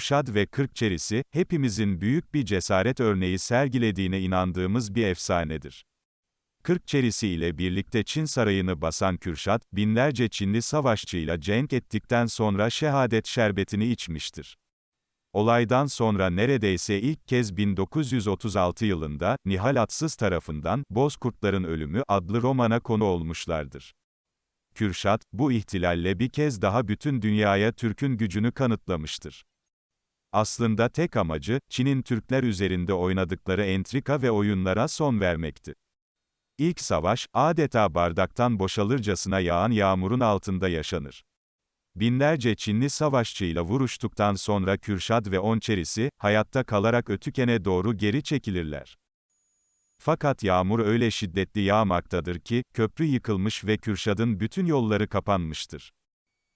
Kürşad ve Kırkçerisi, hepimizin büyük bir cesaret örneği sergilediğine inandığımız bir efsanedir. Kırkçerisi ile birlikte Çin sarayını basan Kürşad, binlerce Çinli savaşçıyla cenk ettikten sonra şehadet şerbetini içmiştir. Olaydan sonra neredeyse ilk kez 1936 yılında, Nihal Atsız tarafından, Bozkurtların Ölümü adlı romana konu olmuşlardır. Kürşat, bu ihtilalle bir kez daha bütün dünyaya Türk'ün gücünü kanıtlamıştır. Aslında tek amacı, Çin'in Türkler üzerinde oynadıkları entrika ve oyunlara son vermekti. İlk savaş, adeta bardaktan boşalırcasına yağan yağmurun altında yaşanır. Binlerce Çinli savaşçıyla vuruştuktan sonra Kürşad ve Onçerisi, hayatta kalarak Ötüken'e doğru geri çekilirler. Fakat yağmur öyle şiddetli yağmaktadır ki, köprü yıkılmış ve Kürşad'ın bütün yolları kapanmıştır.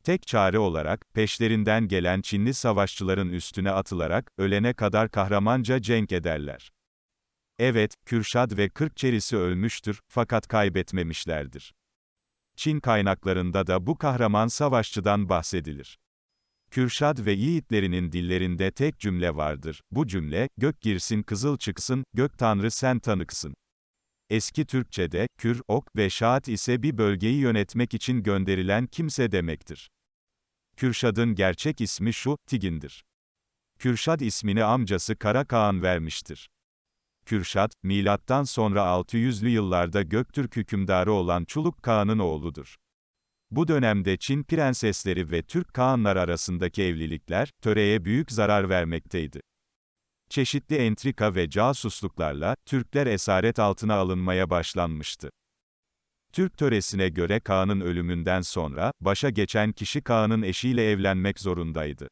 Tek çare olarak, peşlerinden gelen Çinli savaşçıların üstüne atılarak, ölene kadar kahramanca cenk ederler. Evet, Kürşad ve Kırkçerisi ölmüştür, fakat kaybetmemişlerdir. Çin kaynaklarında da bu kahraman savaşçıdan bahsedilir. Kürşad ve yiğitlerinin dillerinde tek cümle vardır. Bu cümle, gök girsin kızıl çıksın, gök tanrı sen tanıksın. Eski Türkçe'de, kür, ok ve şahat ise bir bölgeyi yönetmek için gönderilen kimse demektir. Kürşad'ın gerçek ismi şu, Tigin'dir. Kürşad ismini amcası Kara Kağan vermiştir. Kürşat, milattan sonra 600'lü yıllarda Göktürk hükümdarı olan Çuluk Kağan'ın oğludur. Bu dönemde Çin prensesleri ve Türk Kağanlar arasındaki evlilikler, töreye büyük zarar vermekteydi. Çeşitli entrika ve casusluklarla, Türkler esaret altına alınmaya başlanmıştı. Türk töresine göre Kağan'ın ölümünden sonra, başa geçen kişi Kağan'ın eşiyle evlenmek zorundaydı.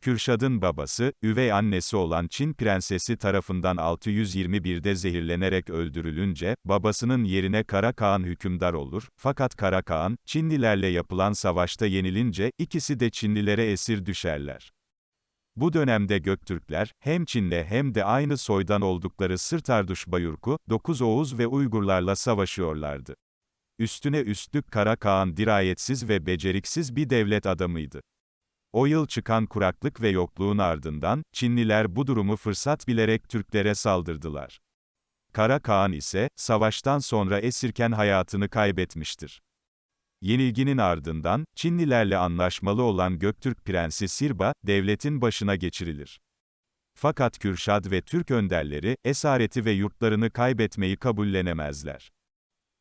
Kürşad'ın babası, üvey annesi olan Çin prensesi tarafından 621'de zehirlenerek öldürülünce, babasının yerine Kara Kağan hükümdar olur, fakat Kara Kağan, Çinlilerle yapılan savaşta yenilince, ikisi de Çinlilere esir düşerler. Bu dönemde Göktürkler, hem Çin'le hem de aynı soydan oldukları Sırtarduş Bayurku, Dokuz Oğuz ve Uygurlarla savaşıyorlardı. Üstüne üstlük Kara Kağan dirayetsiz ve beceriksiz bir devlet adamıydı. O yıl çıkan kuraklık ve yokluğun ardından, Çinliler bu durumu fırsat bilerek Türklere saldırdılar. Kara Kağan ise, savaştan sonra esirken hayatını kaybetmiştir. Yenilginin ardından, Çinlilerle anlaşmalı olan Göktürk Prensi Sirba, devletin başına geçirilir. Fakat Kürşad ve Türk önderleri, esareti ve yurtlarını kaybetmeyi kabullenemezler.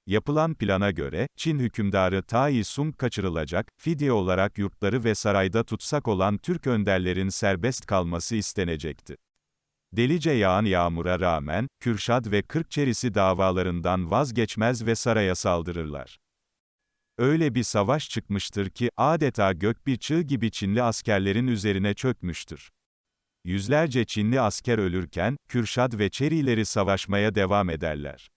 Yapılan plana göre, Çin hükümdarı Tai Sung kaçırılacak, fidye olarak yurtları ve sarayda tutsak olan Türk önderlerin serbest kalması istenecekti. Delice yağan yağmura rağmen, Kürşad ve Kırkçerisi davalarından vazgeçmez ve saraya saldırırlar. Öyle bir savaş çıkmıştır ki, adeta gök bir çığ gibi Çinli askerlerin üzerine çökmüştür. Yüzlerce Çinli asker ölürken, Kürşad ve Çerileri savaşmaya devam ederler.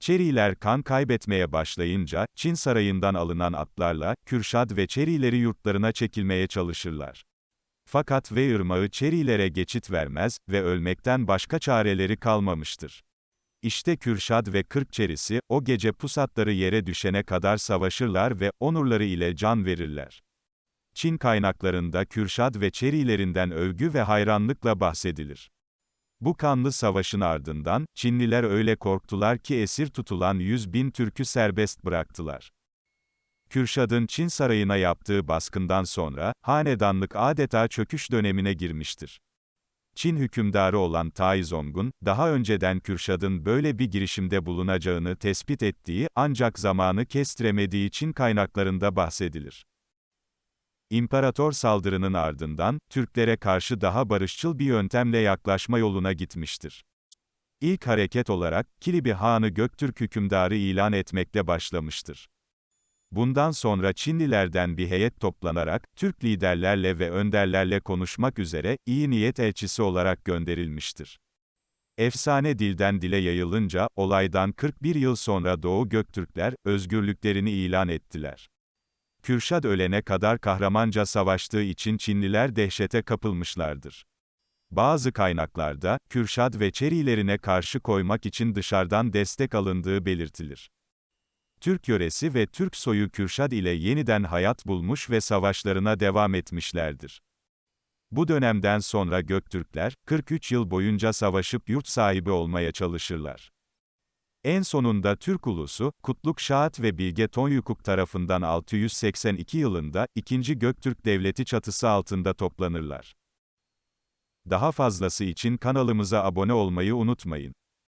Çeriler kan kaybetmeye başlayınca, Çin sarayından alınan atlarla, Kürşad ve Çerileri yurtlarına çekilmeye çalışırlar. Fakat ve ırmağı Çerilere geçit vermez ve ölmekten başka çareleri kalmamıştır. İşte Kürşad ve Kırkçerisi, o gece pusatları yere düşene kadar savaşırlar ve, onurları ile can verirler. Çin kaynaklarında Kürşad ve Çerilerinden övgü ve hayranlıkla bahsedilir. Bu kanlı savaşın ardından, Çinliler öyle korktular ki esir tutulan 100 bin Türk'ü serbest bıraktılar. Kürşad'ın Çin sarayına yaptığı baskından sonra, hanedanlık adeta çöküş dönemine girmiştir. Çin hükümdarı olan Taizong'un, daha önceden Kürşad'ın böyle bir girişimde bulunacağını tespit ettiği, ancak zamanı kestiremediği Çin kaynaklarında bahsedilir. İmparator saldırının ardından, Türklere karşı daha barışçıl bir yöntemle yaklaşma yoluna gitmiştir. İlk hareket olarak, Kilibi Han'ı Göktürk hükümdarı ilan etmekle başlamıştır. Bundan sonra Çinlilerden bir heyet toplanarak, Türk liderlerle ve önderlerle konuşmak üzere, iyi niyet elçisi olarak gönderilmiştir. Efsane dilden dile yayılınca, olaydan 41 yıl sonra Doğu Göktürkler, özgürlüklerini ilan ettiler. Kürşad ölene kadar kahramanca savaştığı için Çinliler dehşete kapılmışlardır. Bazı kaynaklarda, Kürşad ve Çerilerine karşı koymak için dışarıdan destek alındığı belirtilir. Türk yöresi ve Türk soyu Kürşad ile yeniden hayat bulmuş ve savaşlarına devam etmişlerdir. Bu dönemden sonra Göktürkler, 43 yıl boyunca savaşıp yurt sahibi olmaya çalışırlar. En sonunda Türk ulusu, Kutluk Şahat ve Bilge Tonyukuk tarafından 682 yılında, 2. Göktürk Devleti çatısı altında toplanırlar. Daha fazlası için kanalımıza abone olmayı unutmayın.